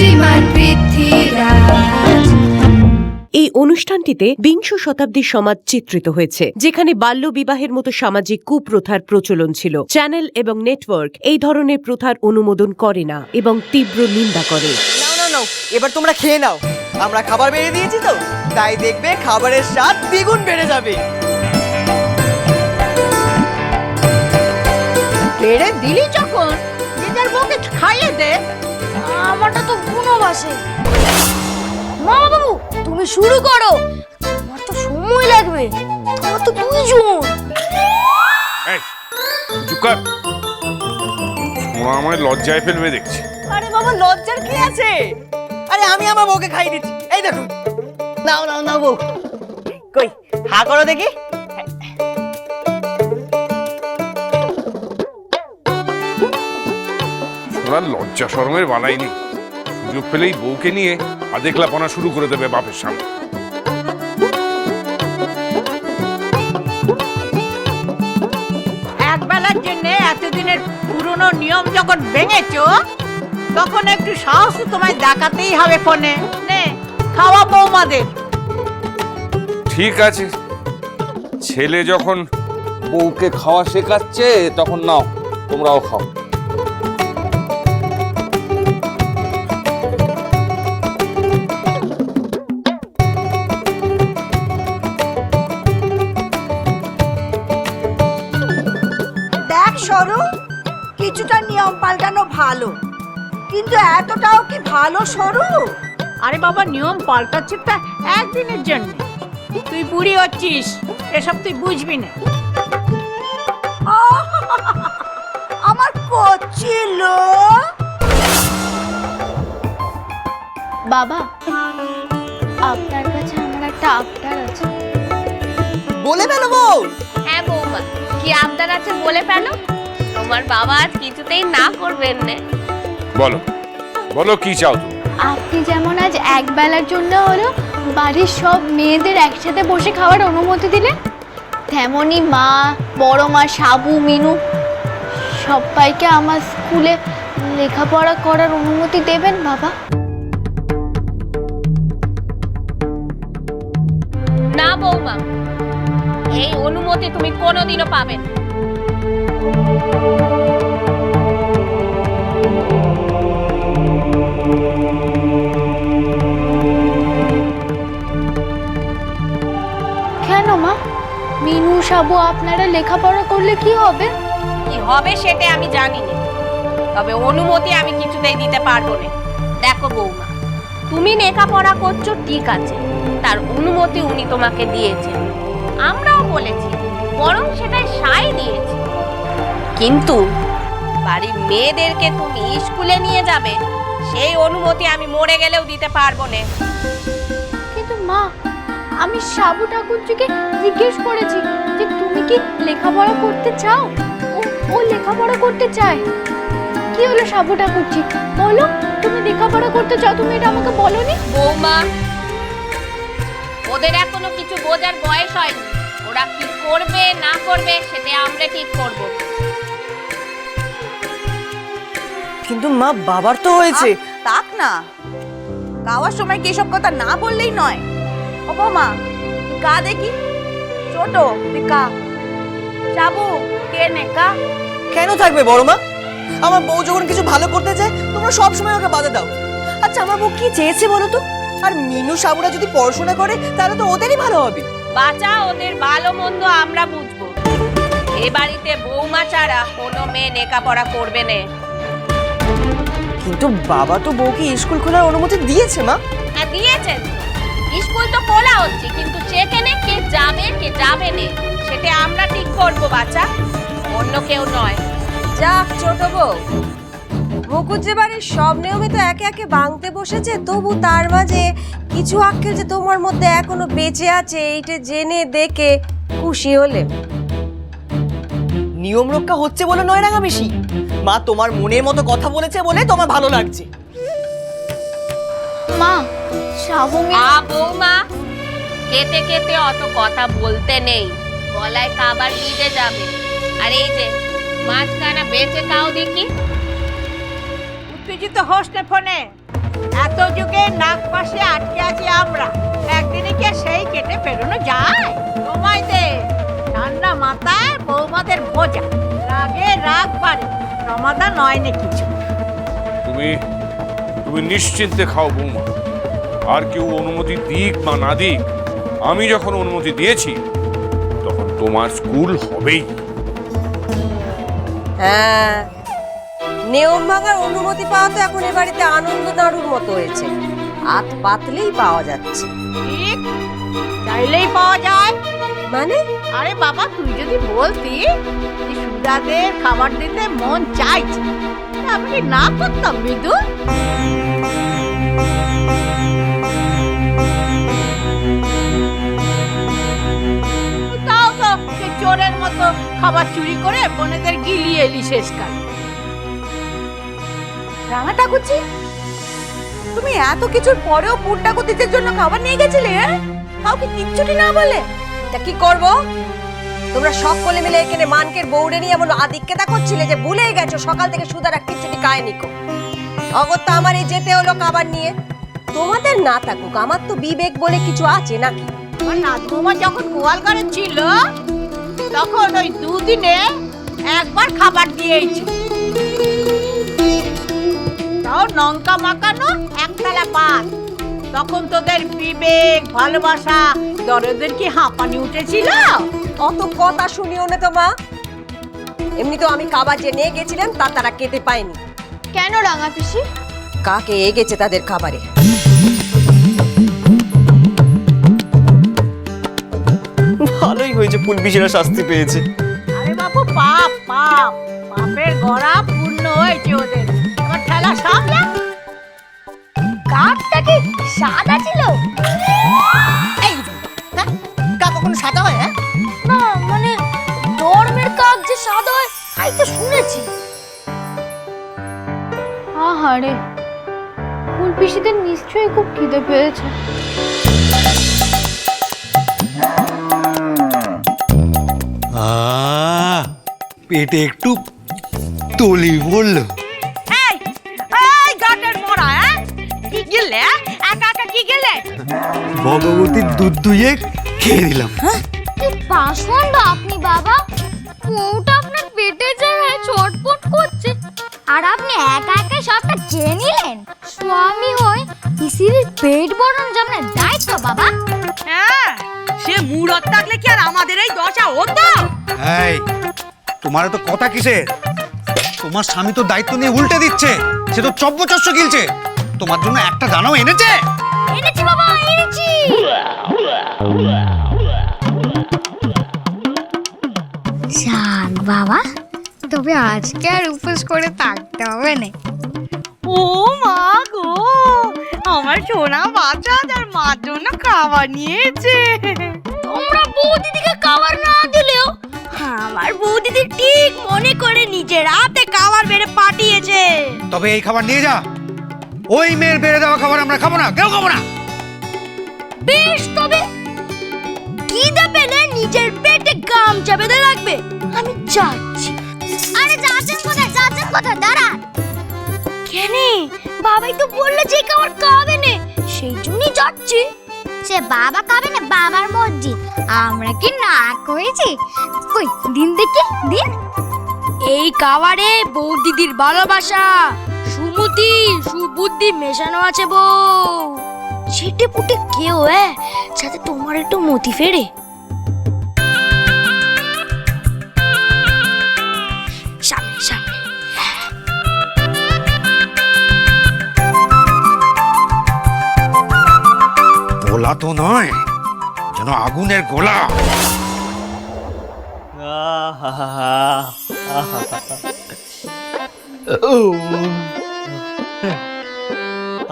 শ্রীমান পৃথ্বীরাজ। এই অনুষ্ঠানটিতে বিংশ শতাব্দীর সমাজ চিত্রিত হয়েছে যেখানে বাল্য বিবাহের মতো সামাজিক কুপ্রথার প্রচলন ছিল। চ্যানেল এবং নেটওয়ার্ক এই ধরনের প্রথার অনুমোদন করে না এবং তীব্র নিন্দা করে। নাও নাও নাও এবার তোমরা খেয়ে নাও। আমরা খাবার বেড়ে দিয়েছি তো তাই দেখবে খাবারের স্বাদ দ্বিগুণ বেড়ে যাবে। বেড়ে দিলি যখন নিজের বউকে খাইয়ে দে। আমারটা তো বুনো বাসে মা বাবু তুমি শুরু করো। আমার তো সময় লাগবে। তোমার তো দুইজন এই চুকার ওরা আমায় লজ্জায় ফেলবে দেখছি। আরে বাবা লজ্জার কি আছে? আরে আমি আমার বউকে খাইয়ে দিচ্ছি। এই দেখুন নাও নাও নাও বউ। কই হা করো দেখি। ওরা লজ্জা শরমের বালাই নেই। সুযোগ পেলেই বউকে নিয়ে আদেকলাপনা শুরু করে দেবে বাপের সামনে। এক বেলার জন্য এতদিনের পুরনো নিয়ম যখন ভেঙেছো তখন একটু সাহস তোমায় দেখাতেই হবে ফোনে। নে খাওয়া বৌমাদের। ঠিক আছে। ছেলে যখন বউকে খাওয়া শেখাচ্ছে তখন নাও তোমরাও খাও। ভালো। কিন্তু এতটাও কি ভালো সরু? আরে বাবা নিয়ম পাল্টাচ্ছে তা একদিনের জন্য। তুই বুড়ি হচ্ছিস এসব তুই বুঝবি না। আমার কচ্ছিল বাবা আপনার কাছে আমার একটা আবদার আছে। বলে ফেলো বউ। হ্যাঁ বৌমা কি আবদার আছে বলে ফেলো? তোমার বাবা আজ কিছুতেই না করবেন না। বলো বলো কি চাও তুমি? আপনি যেমন আজ এক বেলার জন্য হলো বাড়ির সব মেয়েদের একসাথে বসে খাওয়ার অনুমতি দিলেন তেমনই মা বড় মা সাবু মিনু সবাইকে আমার স্কুলে লেখাপড়া করার অনুমতি দেবেন বাবা? না বৌমা এই অনুমতি তুমি কোনোদিনও পাবে না। কেন মা? মিনু, সাবু, আপনারা লেখাপড়া করলে কি হবে? কি হবে সেটা আমি জানি তবে অনুমতি আমি কিছুতেই দিতে পারব না। দেখো বৌমা, তুমি লেখাপড়া করছ, ঠিক আছে। তার অনুমতি উনি তোমাকে দিয়েছেন। আমরাও বলেছি, বরং সেটাই সাই দিয়েছি। কিন্তু বাড়ির মেয়েদেরকে তুমি স্কুলে নিয়ে যাবে সেই অনুমতি আমি মরে গেলেও দিতে পারব না। কিন্তু মা আমি সাবু ঠাকুরজিকে জিজ্ঞেস করেছি যে তুমি কি লেখাপড়া করতে চাও? ও ও লেখাপড়া করতে চায়। কি হলো সাবু ঠাকুরজি? বলো তুমি লেখাপড়া করতে চাও তুমি এটা আমাকে বলনি? বৌমা ওদের এখনও কিছু বোঝার বয়স হয়নি। ওরা কি করবে না করবে সেটা আমরা ঠিক করব। কিন্তু মা বাবার তো হয়েছে। তাক না। গাওয়ার সময় কি এসব কথা না বললেই নয়? ও মা তুই কা দেখি। ছোট তুই কা যাব কে নে কা কেন থাকবে বড় মা? আমার বউ যখন কিছু ভালো করতে চায় তোমরা সব সময় ওকে বাধা দাও। আচ্ছা আমার বউ কি চেয়েছে বলো তো? আর মিনু সাবুরা যদি পড়াশোনা করে তাহলে তো ওদেরই ভালো হবে। বাঁচা ওদের ভালো মন্দ আমরা বুঝব। এ বাড়িতে বৌমা ছাড়া কোনো মেয়ে লেখাপড়া করবে না। কিন্তু বাবা তো বউকে স্কুল খোলার অনুমতি দিয়েছে মা। হ্যাঁ দিয়েছেন স্কুল তো খোলা হচ্ছে কিন্তু সেখানে কে যাবে কে যাবে না সেটা আমরা ঠিক করব বাচ্চা। অন্য কেউ নয়। যাক ছোট বউ। মুকুজ্জে বাড়ির সব নিয়মে তো একে একে ভাঙতে বসেছে তবু তার মাঝে কিছু আক্কেল যে তোমার মধ্যে এখনও বেঁচে আছে এইটা জেনে দেখে খুশি হলে নিয়ম রক্ষা হচ্ছে বলে নয় রাঙাবেশি মা তোমার মনের মতো কথা বলেছে বলে তোমার ভালো লাগছে। মা মিনু আ বৌমা কেটে কেটে অত কথা বলতে নেই। গলায় খাবার নিতে যাবে। আর এই যে মাঝখানা বেঁচে খাও দেখি। উত্তেজিত হোস না ফোনে। এত যুগে নাক পাশে আটকে আছি আমরা। একদিনে কি আর সেই কেটে ফেরোনো যায়? সময় দে। ঠান্ডা মাথায় বৌমাদের বোঝা রাগে রাগ পারে সমাধান নয় না কিছু। তুমি তুমি নিশ্চিন্তে খাও বৌমা। আর কেউ অনুমতি দিক বা না দিক আমি যখন অনুমতি দিয়েছি তখন তোমার স্কুল হবেই। হ্যাঁ নিয়ম ভাঙার অনুমতি পাওয়া তো এখন এ বাড়িতে আনন্দ নাড়ুর মতো হয়েছে। হাত পাতলেই পাওয়া যাচ্ছে। চাইলেই পাওয়া যায়। মানে? আরে বাবা, তুই যদি বলতি সুদাদের খাবার দিতে মন চাইছে আমি না করতাম বিদু তাও চোরের মতো খাবার চুরি করে বোনেদের গিলিয়ে এলি শেষকাল। রাঙা ঠাকুরজি, তুমি এত কিছুর পরেও পুর ঠাকুরদের জন্য খাবার নিয়ে গেছিলে হ্যাঁ? কাউকে কিচ্ছুটি না বলে? তা কি করব? তোমরা সকলে মিলে এখানে মানকের বউরে নিয়ে এমন আদিক্যতা করছিলে যে ভুলেই গেছো, সকাল থেকে সুদার এক কিচ্ছুটি কায়নি কো। অগত্যা আমার এই যেতে হলো খাবার নিয়ে। তোমাদের না থাকুক, আমার তো বিবেক বলে কিছু আছে নাকি? নাতবৌমা যখন গোয়ালঘরে ছিল, তখন ওই দুদিনে একবার খাবার দিয়েছি তাও লঙ্কা মাখানো একতলা পাত। তখন তোদের বিবেক ভালোবাসা দরদের কি হাঁপানি উঠেছিল? অত কথা শুনিও না তো মা। এমনি তো আমি খাবার যে নিয়ে গেছিলাম তা তারা খেতে পায়নি। কেন রাঙা পিসি? কাকে এ গেছে তাদের খাবারে? ভালোই হয়েছে পুলবিশেরা শাস্তি পেয়েছে। আরে বাবু পাপ পাপ। পাপের গড়া পূর্ণ হয়েছে ওদের। এবার ঠেলা সামলা। কি সাদা ছিল? এই হ্যাঁ? কা কখনো সাদা হয় হ্যাঁ? না মানে ধর্মের কাক যে সাদা হয় তাই তো শুনেছি। আহারে ফুল পিসিদের নিশ্চয়ই খুব খিদে পেয়েছে। আহ, পেটে একটু তলি পড়ল গেলে একা একা কি গেলে? ভগবতীর দুধ দুইয়ে খেয়ে দিলাম কি পাষণ্ড আপনি বাবা? আপনার পেটে জায়গায় ছটফট করছে। আর আপনি একা একা সবটা চেয়ে নিলেন? স্বামী হয়ে পিসির পেট যেমন দায়িত্ব বাবা? হ্যাঁ সে মুরত থাকলে কি আর আমাদের এই দশা হতো? এই তোমার তো কথা কিসের? তোমার স্বামী তো দায়িত্ব নিয়ে উল্টে দিচ্ছে সে তো চব্বচস্য গিলছে। তোমার জন্য একটা দানাও এনেছে? এনেছি বাবা এনেছি। যাক বাবা তবে আজকে আর উপোস করে থাকতে হবে না। ও মা গো আমার সোনা বাচ্চা তার মার জন্য খাবার নিয়েছে। তোমরা বৌদিদিকে খাবার না দিলেও আমার বৌদিদি ঠিক মনে করে নিজের হাতে খাবার বেড়ে পাঠিয়েছে। তবে এই খাবার নিয়ে যা। ওই মেয়ের বেড়ে দেওয়া খাবার আমরা খাব না, কেউ খাব না। বেশ তবে। খিদে পেলে নিজের পেটে গামছা বেঁধে রাখবে? আমি যাচ্ছি। আরে যাচ্ছেন কোথায়? যাচ্ছেন কোথায়? দাঁড়ান। কেন? বাবাই তো বললে যে খাবার খাবে না। সেই জন্যই যাচ্ছি। সে বাবা খাবে না, বাবার মর্জি। আমরা কি না করেছি? কই, দিন দেখি, দিন। এই খাবারে বৌদিদির ভালোবাসা সুমতি সুবুদ্ধি মেশানো আছে বউ। ছিটে পুটে কেউ হ্যাঁ যাতে তোমার একটু মতি ফেরে। সামনে সামনে। গোলা তো নয় যেন আগুনের গোলা।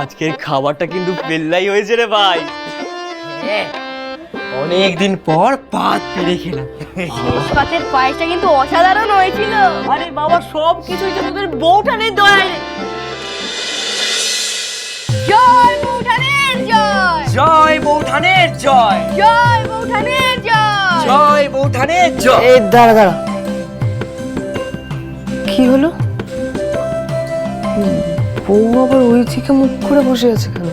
আজকের খাবারটা কিন্তু পেল্লাই হয়েছে রে ভাই। অনেক দিন পর পাত পেরে খেলাম। পাতের পায়েসটা কিন্তু অসাধারণ হয়েছিল। আরে বাবা সব কিছুই তো তোদের বউঠানের দয়ায়। জয় বৌঠানের জয়। জয় বৌঠানের জয়। জয় বৌঠানের জয়। জয় বৌঠানের জয়। এই দাঁড়া দাঁড়া। কি হলো? বউ আবার ওই দিকে মুখ করে বসে আছে কেন?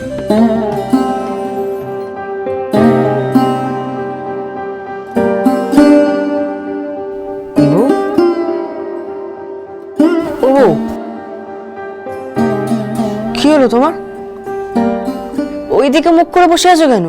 কি হলো তোমার? ওই দিকে মুখ করে বসে আছো কেন?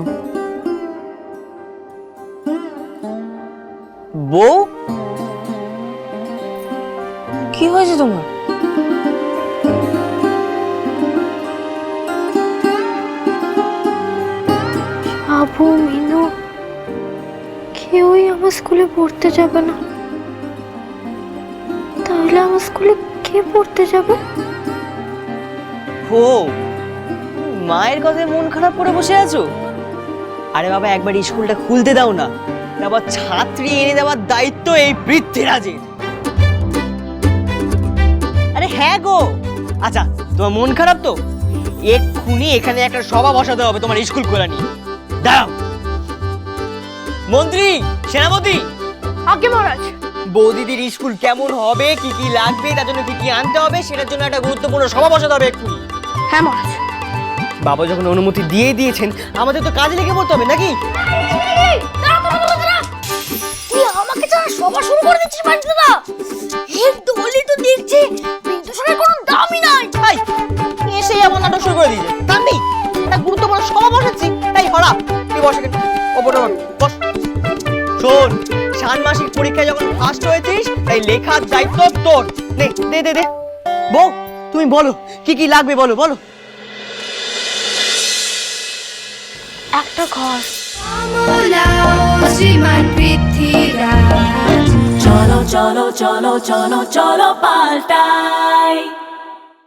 মিনু কেউই আমার স্কুলে পড়তে যাবে না। তাহলে আমার স্কুলে কে পড়তে যাবে? ও মায়ের কথায় মন খারাপ করে বসে আছো? আরে বাবা, একবার স্কুলটা খুলতে দাও না। আবার ছাত্রী এনে দেওয়ার দায়িত্ব এই পৃথ্বীরাজের। আরে হ্যাঁ গো। আচ্ছা তোমার মন খারাপ তো? এক্ষুনি এখানে একটা সভা বসাতে হবে তোমার স্কুল খোলা নিয়ে। দাঁড়াও মন্ত্রী সেনাপতি। আগে মহারাজ। বৌদিদির স্কুল কেমন হবে কি কি লাগবে তার জন্য কি কি আনতে হবে সেটার জন্য একটা গুরুত্বপূর্ণ সভা বসাতে হবে এক্ষুনি। হ্যাঁ মহারাজ। বাবা যখন অনুমতি দিয়ে দিয়েছেন আমাদের তো কাজে লেগে পড়তে হবে নাকি? তুই আমাকে ছাড়া সভা শুরু করে দিচ্ছিস বাড়িতে না একটু হলি তো দেখছি বিন্দুসরের কোনো দামই নাই। এসে এমন নাটক শুরু করে দিয়েছে। নেই। একটা গুরুত্বপূর্ণ সভা বসাচ্ছি তাই হরা তুই বস ওপরে বস শোন ষান্মাসিক পরীক্ষায় যখন ফার্স্ট হয়েছিস তাই লেখার দায়িত্ব তোর। নে দে দে দে। বউ তুমি বলো কি কি লাগবে বলো বলো। একটা ঘর। চলো চলো চলো চলো চলো পাল্টাই।